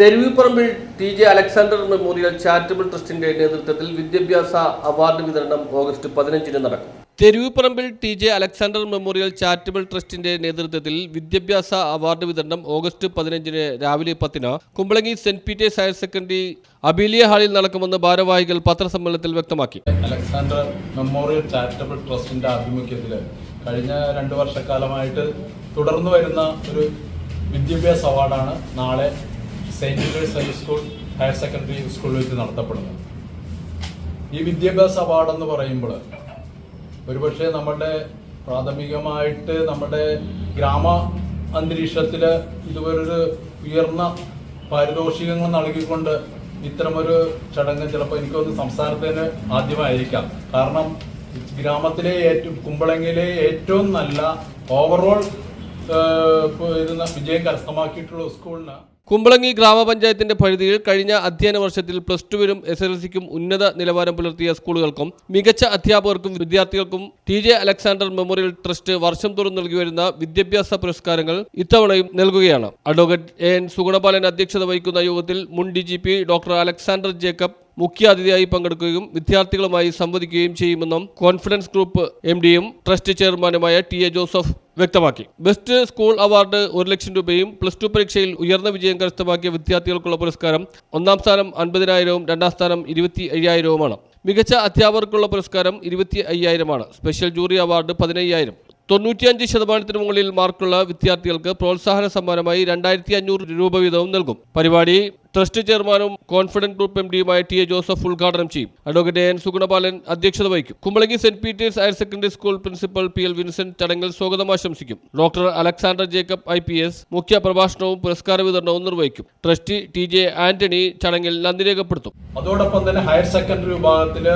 Theruvipparambil T J Alexander memorial charitable ട്രസ്റ്റിന്റെ നേതൃത്വത്തിൽ വിദ്യാഭ്യാസ അവാർഡ് വിതരണം ഓഗസ്റ്റ് പതിനഞ്ചിന് നടക്കും. Theruvipparambil T J Alexander memorial charitable ട്രസ്റ്റിന്റെ നേതൃത്വത്തിൽ വിദ്യാഭ്യാസ അവാർഡ് വിതരണം ഓഗസ്റ്റ് പതിനഞ്ചിന് രാവിലെ പത്തിന് Kumbalangi Saint Peter's higher secondary അബീലിയ ഹാളിൽ നടക്കുമെന്ന് ഭാരവാഹികൾ പത്രസമ്മേളനത്തിൽ വ്യക്തമാക്കി. അലക്സാണ്ടർ മെമ്മോറിയൽ ചാരിറ്റബിൾ ട്രസ്റ്റിന്റെ ആഭിമുഖ്യത്തിൽ കഴിഞ്ഞ രണ്ട് വർഷക്കാലമായിട്ട് തുടർന്നു വരുന്ന ഒരു വിദ്യാഭ്യാസ അവാർഡാണ് നാളെ Saint high school higher secondary സ്കൂളിൽ വെച്ച് നടത്തപ്പെടുന്നത് ഈ വിദ്യാഭ്യാസ അവാർഡ് എന്ന് പറയുമ്പോൾ ഒരുപക്ഷെ നമ്മുടെ പ്രാഥമികമായിട്ട് നമ്മുടെ ഗ്രാമ അന്തരീക്ഷത്തിൽ ഇതുപോലൊരു ഉയർന്ന പാരിതോഷികങ്ങൾ നൽകിക്കൊണ്ട് ഇത്തരമൊരു ചടങ്ങ് ചിലപ്പോൾ എനിക്കൊന്ന് സംസ്ഥാനത്തിന് ആദ്യമായിരിക്കാം. കാരണം ഗ്രാമത്തിലെ ഏറ്റവും കുമ്പളങ്ങിലെ ഏറ്റവും നല്ല ഓവറോൾ ഇത് വിജയം കരസ്ഥമാക്കിയിട്ടുള്ള സ്കൂളിന് കുമ്പളങ്ങി ഗ്രാമപഞ്ചായത്തിന്റെ പരിധിയിൽ കഴിഞ്ഞ അധ്യയന വർഷത്തിൽ പ്ലസ് ടുവിനും എസ് എൽ സിക്കും ഉന്നത നിലവാരം പുലർത്തിയ സ്കൂളുകൾക്കും മികച്ച അധ്യാപകർക്കും വിദ്യാർത്ഥികൾക്കും T J Alexander memorial trust വർഷം തോറും നൽകി വരുന്ന വിദ്യാഭ്യാസ പുരസ്കാരങ്ങൾ ഇത്തവണയും നൽകുകയാണ്. അഡ്വക്കേറ്റ് എ എൻ സുഗുണപാലൻ അധ്യക്ഷത വഹിക്കുന്ന യോഗത്തിൽ മുൻ D G P doctor Alexander Jacob മുഖ്യാതിഥിയായി പങ്കെടുക്കുകയും വിദ്യാർത്ഥികളുമായി സംവദിക്കുകയും ചെയ്യുമെന്നും കോൺഫിഡൻസ് ഗ്രൂപ്പ് എം ഡിയും ട്രസ്റ്റ് ചെയർമാനുമായ ടി എ ജോസഫ് വ്യക്തമാക്കി. ബെസ്റ്റ് സ്കൂൾ അവാർഡ് ഒരു ലക്ഷം രൂപയും പ്ലസ് ടു പരീക്ഷയിൽ ഉയർന്ന വിജയം കരസ്ഥമാക്കിയ വിദ്യാർത്ഥികൾക്കുള്ള പുരസ്കാരം ഒന്നാം സ്ഥാനം അൻപതിനായിരവും രണ്ടാം സ്ഥാനം ഇരുപത്തി അയ്യായിരവുമാണ് മികച്ച അധ്യാപകർക്കുള്ള പുരസ്കാരം ഇരുപത്തി അയ്യായിരമാണ് സ്പെഷ്യൽ ജൂറി അവാർഡ് പതിനയ്യായിരം. തൊണ്ണൂറ്റിയഞ്ച് ശതമാനത്തിന് മുകളിൽ മാർക്കുള്ള വിദ്യാർത്ഥികൾക്ക് പ്രോത്സാഹന സമ്മാനമായി രണ്ടായിരത്തി അഞ്ഞൂറ് രൂപ വീതവും നൽകും. പരിപാടി ട്രസ്റ്റ് ചെയർമാനും കോൺഫിഡന്റ് ഗ്രൂപ്പ് എം ഡിയുമായ ടി എ ജോസഫ് ഉദ്ഘാടനം ചെയ്യും. അഡ്വക്കേറ്റ് എൻ സുഗുണപാലൻ അധ്യക്ഷത വഹിക്കും. Kumbalangi Saint Peter's higher secondary school principal P L Vincent ചടങ്ങിൽ സ്വാഗതം ആശംസിക്കും. Doctor Alexander Jacob I P S മുഖ്യ പ്രഭാഷണവും പുരസ്കാര വിതരണവും നിർവഹിക്കും. ട്രസ്റ്റി ടി ജെ ആന്റണി ചടങ്ങിൽ നന്ദി രേഖപ്പെടുത്തും. അതോടൊപ്പം തന്നെ ഹയർ സെക്കൻഡറി വിഭാഗത്തിൽ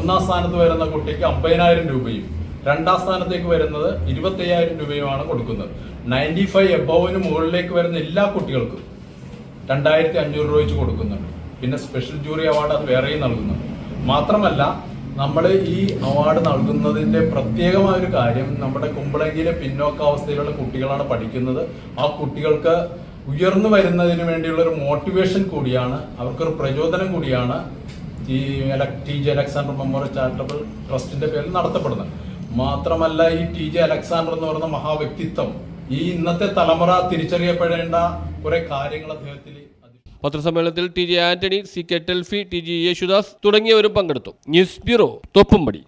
ഒന്നാം സ്ഥാനത്ത് വരുന്ന കുട്ടിക്ക് അമ്പതിനായിരം രൂപയും രണ്ടാം സ്ഥാനത്തേക്ക് വരുന്നത് ഇരുപത്തയ്യായിരം രൂപയുമാണ് കൊടുക്കുന്നത്. നയന്റി ഫൈവ് എബോവിന് മുകളിലേക്ക് വരുന്ന എല്ലാ കുട്ടികൾക്കും രണ്ടായിരത്തി അഞ്ഞൂറ് രൂപ വെച്ച് കൊടുക്കുന്നുണ്ട്. പിന്നെ സ്പെഷ്യൽ ജൂറി അവാർഡ് അത് വേറെയും നൽകുന്നുണ്ട്. മാത്രമല്ല നമ്മൾ ഈ അവാർഡ് നൽകുന്നതിന്റെ പ്രത്യേകമായ ഒരു കാര്യം നമ്മുടെ കുമ്പളങ്കിയിലെ പിന്നോക്കാവസ്ഥയിലുള്ള കുട്ടികളാണ് പഠിക്കുന്നത്. ആ കുട്ടികൾക്ക് ഉയർന്നു വരുന്നതിന് വേണ്ടിയുള്ള ഒരു മോട്ടിവേഷൻ കൂടിയാണ് അവർക്കൊരു പ്രചോദനം കൂടിയാണ് ഈ T. J. Alexander memorial charitable ട്രസ്റ്റിന്റെ പേരിൽ നടത്തപ്പെടുന്നത്. മാത്രമല്ല ഈ ടി. ജെ. അലക്സാണ്ടർ എന്ന് പറയുന്ന മഹാവ്യക്തിത്വം ഈ ഇന്നത്തെ തലമുറ തിരിച്ചറിയപ്പെടേണ്ട കുറെ കാര്യങ്ങൾ അദ്ദേഹത്തിൽ പത്രസമ്മേളനത്തിൽ T J Antony C K Telfy T G Yesudas തുടങ്ങിയവരും പങ്കെടുത്തു. News bureau Thoppumpady.